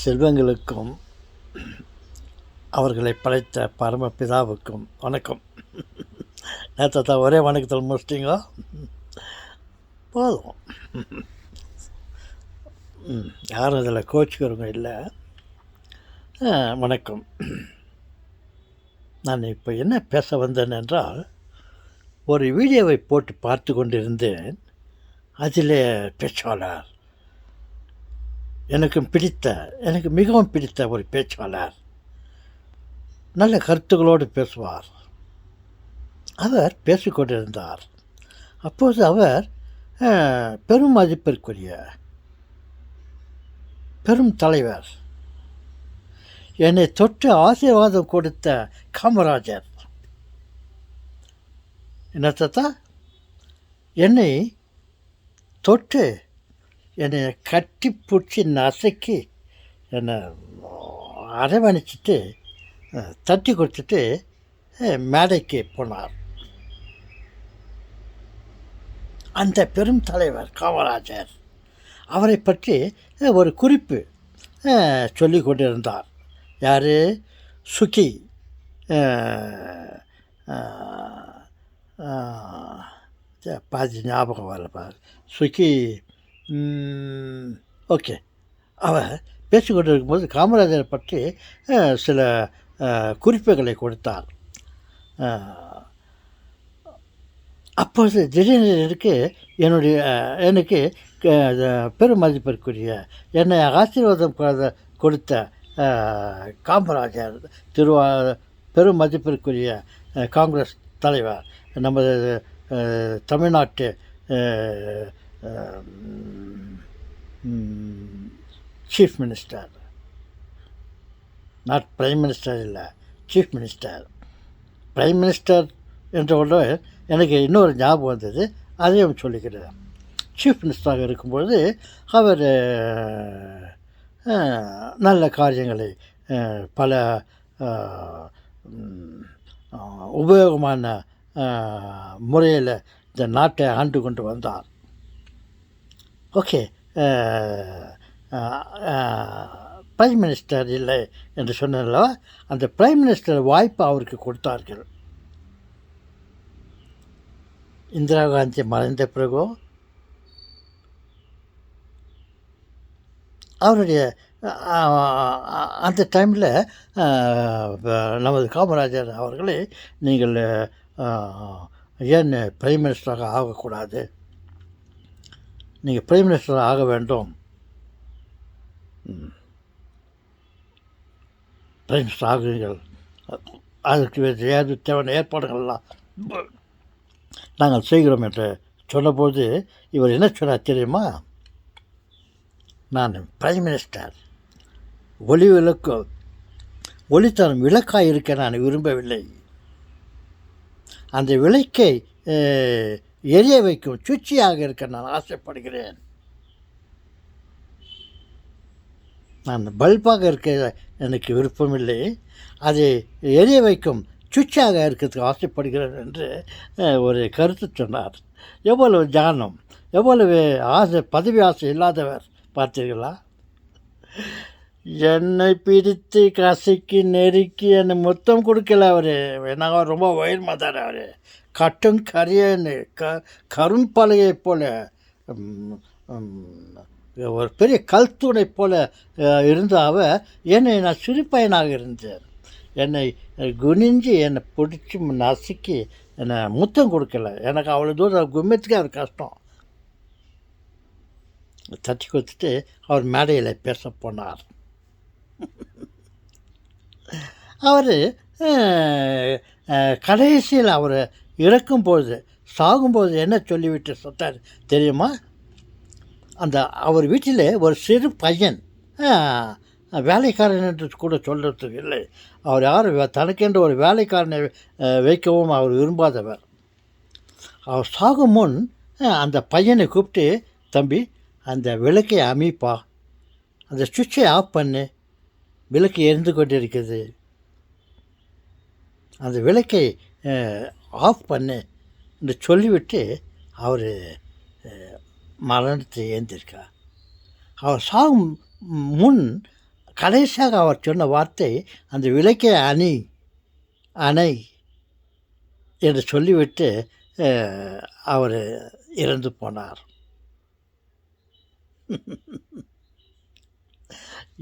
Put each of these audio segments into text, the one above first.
செல்வங்களுக்கும் அவர்களை படைத்த பரமபிதாவுக்கும் வணக்கம். நேற்று தான் ஒரே வணக்கத்தில் முடிச்சிட்டிங்களா? போதும். யாரும் இதில் கோச்சுக்கிறவங்க இல்லை. வணக்கம். நான் இப்போ என்ன பேச வந்தேன் என்றால் ஒரு வீடியோவை போட்டு பார்த்து கொண்டிருந்தேன். அதில் பேச்சாளர் எனக்கு பிடித்த எனக்கு மிகவும் பிடித்த ஒரு பேச்சாளர். நல்ல கருத்துக்களோடு பேசுவார். அவர் பேசிக்கொண்டிருந்தார் அப்போது அவர் பெரும் மதிப்பிற்குரிய பெரும் தலைவர். என்னை தொட்டு ஆசீர்வாதம் கொடுத்த காமராஜர். என்னத்தா என்னை தொட்டு என்னை கட்டி பிடிச்சி நசுக்கி என்னை அரவணைச்சிட்டு தட்டி கொடுத்துட்டு மேடைக்கு போனார். அந்த பெரும் தலைவர் காமராஜர் அவரை பற்றி ஒரு குறிப்பு சொல்லி சொல்லிக் கொண்டிருந்தார். யார்? சுகி. பாதி ஞாபகம் வரலப்பா சுகி ஓகே. அவர் பேசிக்கொண்டு இருக்கும்போது காமராஜரை பற்றி சில குறிப்புகளை கொடுத்தார் அப்பொழுது அப்போது திடீர்னு எனக்கு என்னுடைய எனக்கு பெரும் மதிப்பிற்குரிய என்னை ஆசீர்வாதம் கொடுத்த காமராஜர் திருவா பெரும் மதிப்பிற்குரிய காங்கிரஸ் தலைவர் நமது தமிழ்நாட்டு chief minister not prime minister இல்லை சீஃப் மினிஸ்டர் பிரைம் மினிஸ்டர் என்ற உடனே எனக்கு இன்னொரு ஞாபகம் வந்தது அதையும் சொல்லிக்கிறேன். சீஃப் மினிஸ்டராக இருக்கும்பொழுது அவர் நல்ல காரியங்களை பல உபயோகமான முறையில் இந்த நாட்டை ஆண்டு கொண்டு வந்தார். ஓகே பிரைம் மினிஸ்டர் இல்லை என்று சொன்னதில்ல அந்த பிரைம் மினிஸ்டர் வாய்ப்பு அவருக்கு கொடுத்தார்கள். இந்திரா காந்தி மறைந்த பிறகோ அவருடைய அந்த டைமில் நமது காமராஜர் அவர்களே நீங்கள் ஏன் பிரைம் மினிஸ்டராக ஆகக்கூடாது? நீங்கள் பிரைம் மினிஸ்டர் ஆக வேண்டும். பிரைம் மினிஸ்டர் ஆகுங்கள் அதுக்கு ஏது தேவையான ஏற்பாடுகள்லாம் நாங்கள் செய்கிறோம் என்று சொன்னபோது இவர் என்ன சொன்னார் தெரியுமா? நான் பிரைம் மினிஸ்டர் ஒளி விளக்கு ஒளித்தரம் விளக்காக இருக்க நான் விரும்பவில்லை. அந்த விளக்கை எரிய வைக்கும் சுச்சியாக இருக்க நான் ஆசைப்படுகிறேன். நான் பல்பாக இருக்க எனக்கு விருப்பமில்லை. அதை எரிய வைக்கும் சுச்சியாக இருக்கிறதுக்கு ஆசைப்படுகிறேன் என்று ஒரு கருத்து சொன்னார். எவ்வளவு ஜானம் எவ்வளவு ஆசை பதவி ஆசை இல்லாதவர் பார்த்தீர்களா? என்னை பிடித்து கசக்கி நெருக்கி என்னை மொத்தம் கொடுக்கல அவர். என்ன ரொம்ப உயர்மா தானே அவர். கட்டும் கரியன்னு க கரும்பலகை போல ஒரு பெரிய கல்தூணை போல இருந்த அவ என்னை நான் சிறுபையனாக இருந்தேன். என்னை குனிஞ்சு என்னை பிடிச்சி நசுக்கி என்னை முத்தம் கொடுக்கல. எனக்கு அவ்வளோ தூரம் கும்மத்துக்கு அவர் கஷ்டம். தட்டி கொடுத்துட்டு அவர் மேடையில் பேச போனார். அவர் கடைசியில் அவர் இறக்கும்போது சாகும்போது என்ன சொல்லிவிட்டு சொத்தார் தெரியுமா? அந்த அவர் வீட்டில் ஒரு சிறு பையன். வேலைக்காரன் என்று கூட சொல்கிறதுக்கு இல்லை. அவர் யார்? தனக்கென்று ஒரு வேலைக்காரனை வைக்கவும் அவர் விரும்பாதவர். அவர் சாகும் முன் அந்த பையனை கூப்பிட்டு தம்பி அந்த விளக்கை அமைப்பா. அந்த சுவிட்சை ஆஃப் பண்ணு. விளக்கு எரிந்து கொண்டிருக்குது அந்த விளக்கை ஆஃப் பண்ணு என்று சொல்லிவிட்டு அவர் மரணத்தை ஏந்திருக்கார் அவர் சாகும் முன் கடைசியாக அவர் சொன்ன வார்த்தை அந்த விளக்கை அணி அணை என்று சொல்லிவிட்டு அவர் இறந்து போனார்.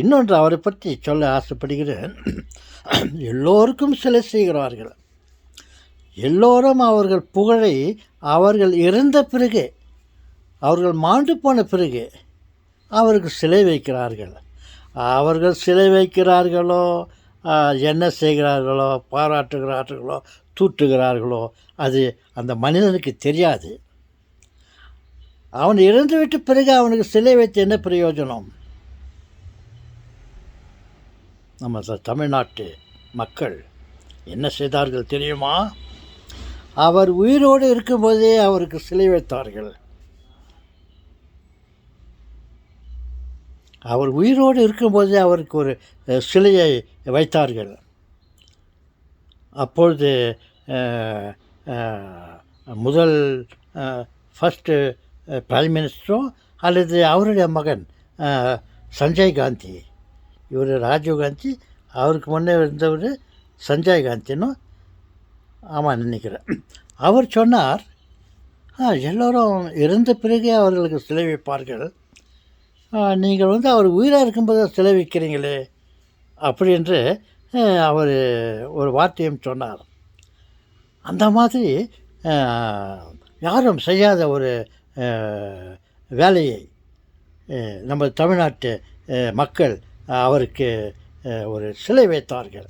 இன்னொன்று அவரை பற்றி சொல்ல ஆசைப்படுகிறேன். எல்லோருக்கும் சிலை செய்கிறார்கள் எல்லோரும் அவர்கள் புகழை அவர்கள் இறந்த பிறகு அவர்கள் மாண்டு போன பிறகு அவருக்கு சிலை வைக்கிறார்கள். அவர்கள் சிலை வைக்கிறார்களோ என்ன செய்கிறார்களோ பாராட்டுகிறார்களோ தூட்டுகிறார்களோ அது அந்த மனிதனுக்கு தெரியாது. அவன் இறந்துவிட்டு பிறகு அவனுக்கு சிலை வைத்து என்ன பிரயோஜனம்? நம்ம தமிழ்நாட்டு மக்கள் என்ன செய்தார்கள் தெரியுமா? அவர் உயிரோடு இருக்கும்போதே அவருக்கு சிலை வைத்தார்கள். அவர் உயிரோடு இருக்கும்போதே அவருக்கு ஒரு சிலையை வைத்தார்கள். அப்பொழுது முதல் ஃபஸ்ட்டு பிரைம் மினிஸ்டரோ அல்லது அவருடைய மகன் சஞ்சய் காந்தி. இவர் ராஜீவ் காந்தி அவருக்கு முன்னே இருந்தவர் சஞ்சய் காந்தினும் ஆமாம் நினைக்கிறேன். அவர் சொன்னார் "ஆ, எல்லோரும் இறந்த பிறகே அவர்களுக்கு சிலை வைப்பார்கள். நீங்கள் வந்து அவர் உயிராக இருக்கும்போது சிலை வைக்கிறீங்களே அப்படி என்று அவர் ஒரு வார்த்தையும் சொன்னார். அந்த மாதிரி யாரும் செய்யாத ஒரு வேலையை நம்ம தமிழ்நாட்டு மக்கள் அவருக்கு ஒரு சிலை வைத்தார்கள்.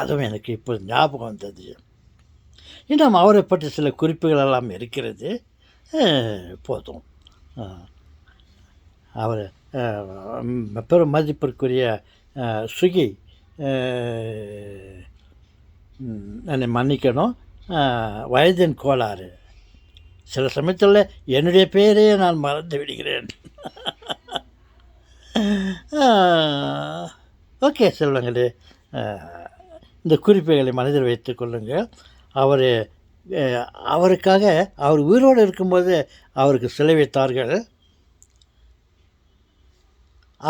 அதுவும் எனக்கு இப்போ ஞாபகம் வந்தது. இன்னும் அவரை பற்றி சில குறிப்புகள் எல்லாம் இருக்கிறது போதும். அவர் பெரும் மதிப்பிற்குரிய சுகி என்னை மன்னிக்கணும். வயதின் கோளாறு. சில சமயத்தில் என்னுடைய பெயரையே நான் மறந்து விடுகிறேன். ஓகே செல்வங்களே. அஹ், இந்த குறிப்புகளை மனதில் வைத்துக் கொள்ளுங்கள். அவர் அவருக்காக அவர் உயிரோடு இருக்கும்போது அவருக்கு சிலை வைத்தார்கள்.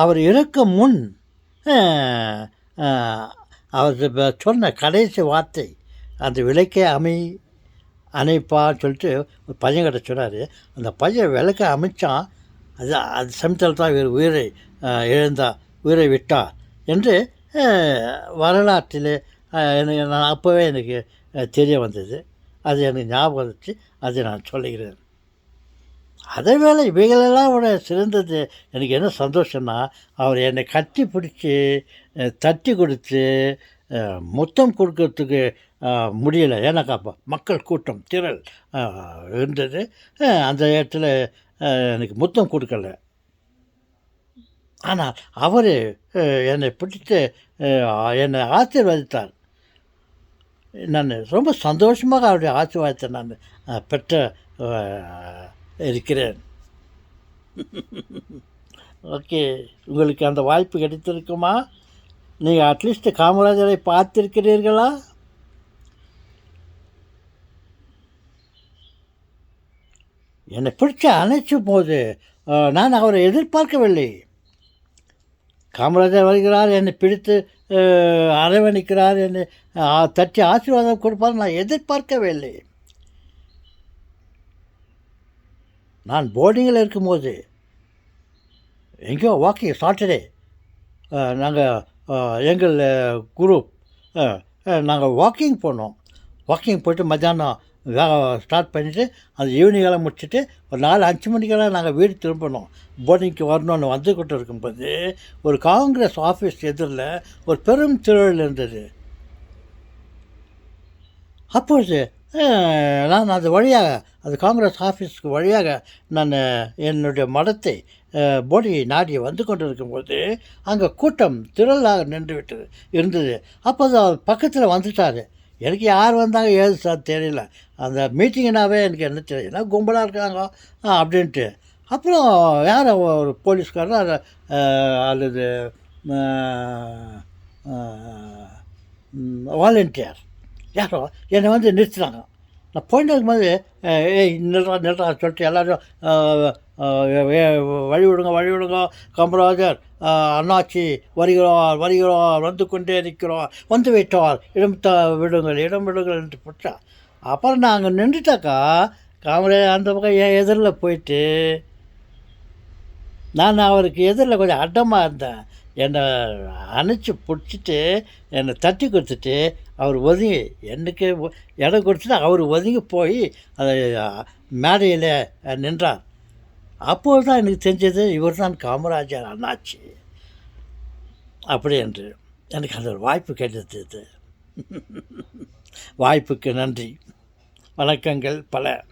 அவர் இறக்கும் முன் அவர் சொன்ன கடைசி வார்த்தை அந்த விளக்கை அமை அணைப்பான்னு சொல்லிட்டு ஒரு பையன் கிட்ட சொன்னார். அந்த பையன் விளக்கை அமைச்சான் அது அது சமயத்தில் தான் இவர் உயிரை இழந்தா உயிரை விட்டார் என்று வரலாற்றிலே எனக்கு நான் அப்போவே எனக்கு தெரிய வந்தது. அது எனக்கு ஞாபகம் வந்துச்சு. அதை நான் சொல்லுகிறேன். அதே வேலை இவைகளெல்லாம் விட சிறந்தது. எனக்கு என்ன சந்தோஷம்னா அவர் என்னை கட்டி பிடிச்சி தட்டி கொடுத்து முத்தம் கொடுக்கறதுக்கு முடியலை. ஏன்னாக்கா அப்போ மக்கள் கூட்டம் திரள் இருந்தது. அந்த இடத்துல எனக்கு முத்தம் கொடுக்கல. ஆனால் அவர் என்னை பிடித்து என்னை ஆசீர்வதித்தார். நான் ரொம்ப சந்தோஷமாக அவருடைய ஆசீர்வாதத்தை நான் பெற்ற இருக்கிறேன். ஓகே உங்களுக்கு அந்த வாய்ப்பு கிடைத்திருக்குமா? நீங்கள் அட்லீஸ்ட் காமராஜரை பார்த்திருக்கிறீர்களா? என்னை பிடிச்ச அணைச்சும் போது நான் அவரை எதிர்பார்க்கவில்லை. காமராஜர் வருகிறார் என்னை பிடித்து அரவணிக்கிறார் என்று அஹ், தட்டி ஆசீர்வாதம் கொடுப்பார். நான் எதிர்பார்க்கவில்லை. நான் போர்டிங்கில் இருக்கும்போது எங்கேயோ வாக்கிங் சாட்டர்டே நாங்கள் எங்கள் குரூப் நாங்கள் வாக்கிங் போனோம். வாக்கிங் போய்ட்டு மத்தியானம் ஸ்டார்ட் பண்ணிவிட்டு அந்த ஈவினிங்கெல்லாம் முடிச்சுட்டு ஒரு நாலு அஞ்சு மணிக்கெல்லாம் நாங்கள் வீடு திரும்பணும். போர்டிங்க்கு வரணும்னு வந்துக்கிட்டு இருக்கும்போது ஒரு காங்கிரஸ் ஆஃபீஸ் எதிரில் ஒரு பெரும் திருவிழா இருந்தது. அப்பொழுது நான் அது வழியாக அது காங்கிரஸ் ஆஃபீஸ்க்கு வழியாக நான் என்னுடைய மடத்தை அஹ், போடியை நாடி வந்து கொண்டு இருக்கும்போது அங்கே கூட்டம் திரளாக நின்று விட்டது இருந்தது. அப்போ அது பக்கத்தில் வந்துட்டார். எனக்கு யார் வந்தாங்க ஏது சார் தெரியல. அந்த மீட்டிங்னாவே எனக்கு என்ன தெரியல என்ன கும்பலாக இருக்காங்க? அப்படின்ட்டு. அப்புறம் யார் ஒரு போலீஸ்காரர் அல்லது வாலண்டியர். யாரோ? என்னை வந்து நிறுத்துனாங்க நான் போயிட்டு இருக்கும்போது ஏய் நில்றா நில்றா சொல்லிட்டு எல்லோரும் வழி விடுங்க வழி விடுங்க கமராஜர் அண்ணாச்சி வருகிறார் வருகிறார் வந்து கொண்டே நிற்கிறோம் வந்து விட்டார் இடம் த விடுங்கள் இடம் விடுங்கள் என்று போட்டா. அப்புறம் நாங்கள் நின்றுட்டாக்கா காமராஜர் அந்த பக்கம் என் எதிரில் போயிட்டு நான் அவருக்கு எதிரில் கொஞ்சம் அடமாக இருந்தேன். என்னை அணைச்சி பிடிச்சிட்டு என்னை தட்டி கொடுத்துட்டு அவர் ஒதுங்கி எனக்கு இடம் கொடுத்துட்டு அவர் ஒதுங்கி போய் அந்த மேடையில் நின்றார். அப்போது தான் எனக்கு தெரிஞ்சது இவர் தான் காமராஜர் அண்ணாச்சி. அப்படி என்று எனக்கு அந்த ஒரு வாய்ப்பு கிடைத்தது. வாய்ப்புக்கு நன்றி. வணக்கங்கள் பல.